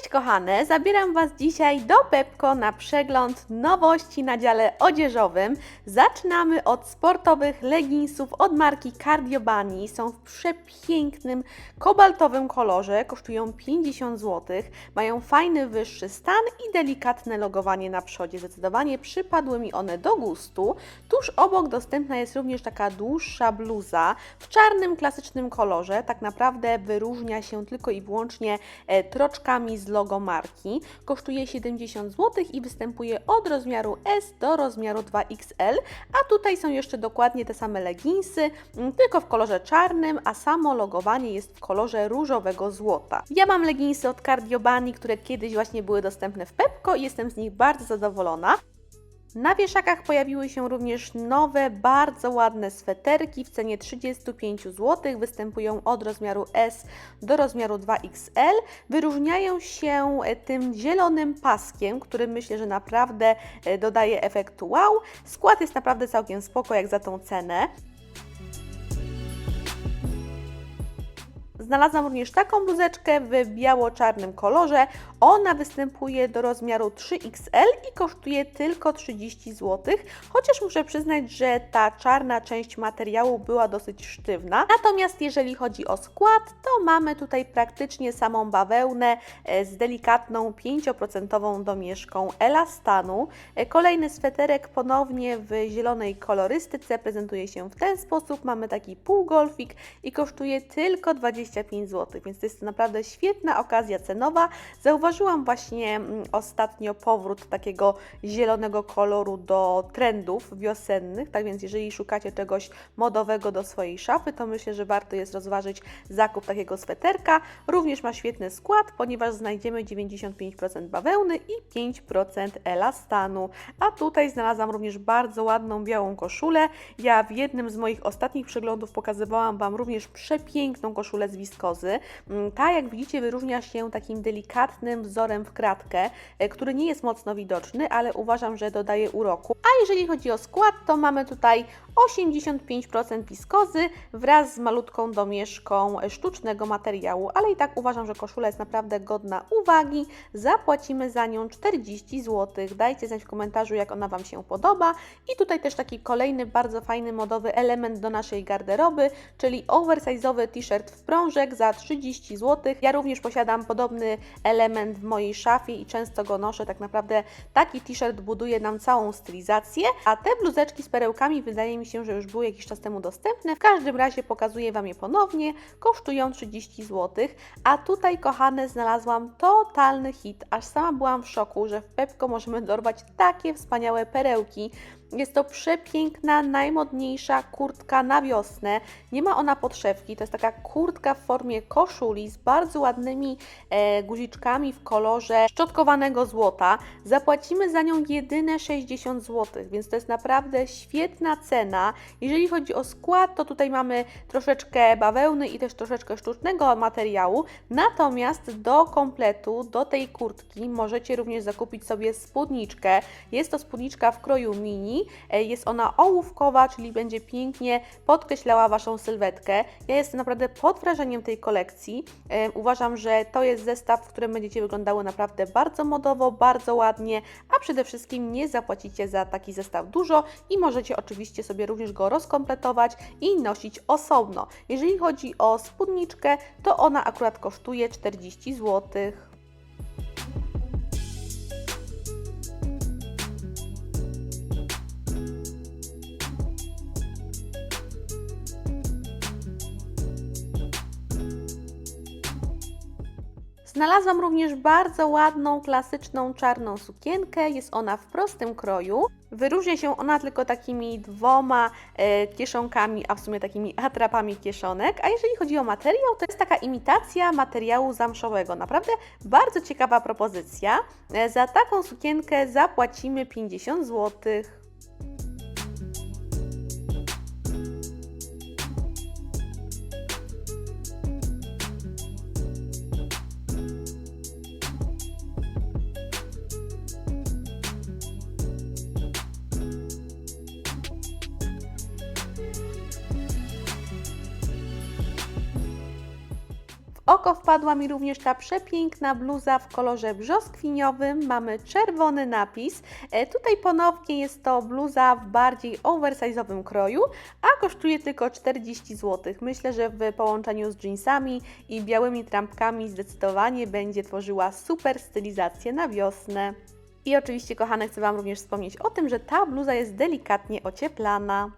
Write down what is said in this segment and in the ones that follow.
Cześć kochane, zabieram Was dzisiaj do Pepko na przegląd nowości na dziale odzieżowym. Zaczynamy od sportowych leginsów od marki Cardio Bunny. Są w przepięknym kobaltowym kolorze, kosztują 50 zł, mają fajny wyższy stan i delikatne logowanie na przodzie. Zdecydowanie przypadły mi one do gustu. Tuż obok dostępna jest również taka dłuższa bluza w czarnym klasycznym kolorze. Tak naprawdę wyróżnia się tylko i wyłącznie e, troczkami z logo marki. Kosztuje 70 zł i występuje od rozmiaru S do rozmiaru 2XL, a tutaj są jeszcze dokładnie te same leginsy, m, tylko w kolorze czarnym, a samo logowanie jest w kolorze różowego złota. Ja mam leginsy od Cardio Bunny, które kiedyś właśnie były dostępne w Pepko i jestem z nich bardzo zadowolona. Na wieszakach pojawiły się również nowe, bardzo ładne sweterki w cenie 35 zł. Występują od rozmiaru S do rozmiaru 2XL. Wyróżniają się e, tym zielonym paskiem, który myślę, że naprawdę e, dodaje efektu wow. Skład jest naprawdę całkiem spoko jak za tą cenę. Znalazłam również taką bluzeczkę w biało-czarnym kolorze. Ona występuje do rozmiaru 3XL i kosztuje tylko 30 zł, chociaż muszę przyznać, że ta czarna część materiału była dosyć sztywna. Natomiast jeżeli chodzi o skład, to mamy tutaj praktycznie samą bawełnę e, z delikatną 5% domieszką elastanu. E, Kolejny sweterek ponownie w zielonej kolorystyce prezentuje się w ten sposób. Mamy taki półgolfik i kosztuje tylko 25 zł, więc to jest naprawdę świetna okazja cenowa. Zauważyłam właśnie mm, ostatnio powrót takiego zielonego koloru do trendów wiosennych, tak więc jeżeli szukacie czegoś modowego do swojej szafy, to myślę, że warto jest rozważyć zakup takiego sweterka. Również ma świetny skład, ponieważ znajdziemy 95% bawełny i 5% elastanu. A tutaj znalazłam również bardzo ładną białą koszulę. Ja w jednym z moich ostatnich przeglądów pokazywałam Wam również przepiękną koszulę z wiskozy. Mm, Ta, jak widzicie, wyróżnia się takim delikatnym wzorem w kratkę, e, który nie jest mocno widoczny, ale uważam, że dodaje uroku. A jeżeli chodzi o skład, to mamy tutaj 85% wiskozy wraz z malutką domieszką sztucznego materiału, ale i tak uważam, że koszula jest naprawdę godna uwagi. Zapłacimy za nią 40 zł. Dajcie znać w komentarzu, jak ona Wam się podoba. I tutaj też taki kolejny bardzo fajny modowy element do naszej garderoby, czyli oversize'owy t-shirt w prążek za 30 zł. Ja również posiadam podobny element w mojej szafie i często go noszę. Tak naprawdę taki t-shirt buduje nam całą stylizację, a te bluzeczki z perełkami wydaje mi się, że już były jakiś czas temu dostępne. W każdym razie pokazuję Wam je ponownie. Kosztują 30 zł, a tutaj, kochane, znalazłam totalny hit. Aż sama byłam w szoku, że w Pepko możemy dorwać takie wspaniałe perełki. Jest to przepiękna, najmodniejsza kurtka na wiosnę. Nie ma ona podszewki, to jest taka kurtka w formie koszuli z bardzo ładnymi e, guziczkami w kolorze szczotkowanego złota. Zapłacimy za nią jedyne 60 zł, więc to jest naprawdę świetna cena. Jeżeli chodzi o skład, to tutaj mamy troszeczkę bawełny i też troszeczkę sztucznego materiału. Natomiast do kompletu, do tej kurtki możecie również zakupić sobie spódniczkę. Jest to spódniczka w kroju mini. E, Jest ona ołówkowa, czyli będzie pięknie podkreślała Waszą sylwetkę. Ja jestem naprawdę pod wrażeniem tej kolekcji. E, Uważam, że to jest zestaw, w którym będziecie wyglądały naprawdę bardzo modowo, bardzo ładnie, a przede wszystkim nie zapłacicie za taki zestaw dużo i możecie oczywiście sobie również go rozkompletować i nosić osobno. Jeżeli chodzi o spódniczkę, to ona akurat kosztuje 40 zł. Znalazłam również bardzo ładną, klasyczną czarną sukienkę. Jest ona w prostym kroju. Wyróżnia się ona tylko takimi dwoma e, kieszonkami, a w sumie takimi atrapami kieszonek. A jeżeli chodzi o materiał, to jest taka imitacja materiału zamszowego. Naprawdę bardzo ciekawa propozycja. E, za taką sukienkę zapłacimy 50 złotych. Oko wpadła mi również ta przepiękna bluza w kolorze brzoskwiniowym. Mamy czerwony napis. E, tutaj ponownie jest to bluza w bardziej oversize'owym kroju, a kosztuje tylko 40 zł. Myślę, że w połączeniu z jeansami i białymi trampkami zdecydowanie będzie tworzyła super stylizację na wiosnę. I oczywiście, kochane, chcę Wam również wspomnieć o tym, że ta bluza jest delikatnie ocieplana.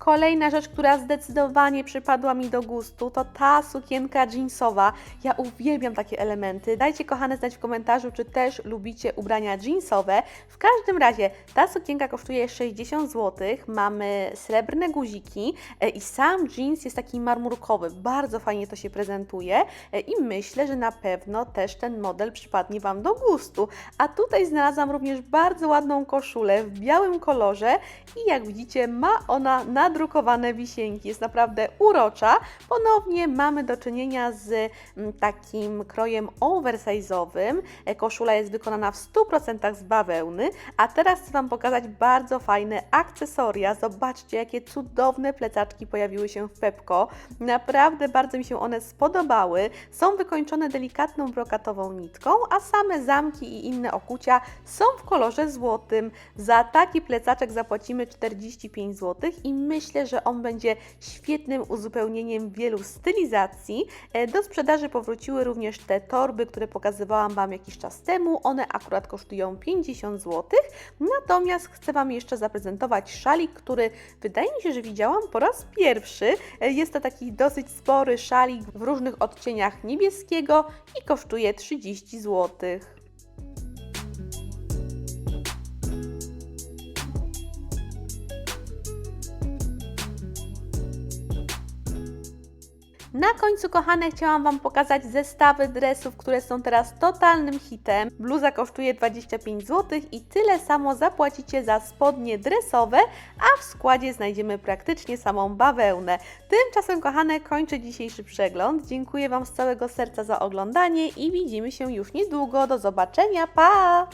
Kolejna rzecz, która zdecydowanie przypadła mi do gustu, to ta sukienka jeansowa. Ja uwielbiam takie elementy. Dajcie kochane znać w komentarzu, czy też lubicie ubrania jeansowe. W każdym razie ta sukienka kosztuje 60 zł. Mamy srebrne guziki e, i sam jeans jest taki marmurkowy. Bardzo fajnie to się prezentuje e, i myślę, że na pewno też ten model przypadnie Wam do gustu. A tutaj znalazłam również bardzo ładną koszulę w białym kolorze i jak widzicie ma ona nadrukowane wisienki. Jest naprawdę urocza. Ponownie mamy do czynienia z mm, takim krojem oversize'owym. E, Koszula jest wykonana w 100% z bawełny, a teraz chcę Wam pokazać bardzo fajne akcesoria. Zobaczcie, jakie cudowne plecaczki pojawiły się w Pepko. Naprawdę bardzo mi się one spodobały. Są wykończone delikatną brokatową nitką, a same zamki i inne okucia są w kolorze złotym. Za taki plecaczek zapłacimy 45 zł i myślę, że on będzie świetnym uzupełnieniem wielu stylizacji. E, Do sprzedaży powróciły również te torby, które pokazywałam Wam jakiś czas temu. One akurat kosztują 50 zł. Natomiast chcę Wam jeszcze zaprezentować szalik, który wydaje mi się, że widziałam po raz pierwszy. E, Jest to taki dosyć spory szalik w różnych odcieniach niebieskiego i kosztuje 30 złotych. Na końcu, kochane, chciałam Wam pokazać zestawy dresów, które są teraz totalnym hitem. Bluza kosztuje 25 zł i tyle samo zapłacicie za spodnie dresowe, a w składzie znajdziemy praktycznie samą bawełnę. Tymczasem, kochane, kończę dzisiejszy przegląd. Dziękuję Wam z całego serca za oglądanie i widzimy się już niedługo. Do zobaczenia, pa!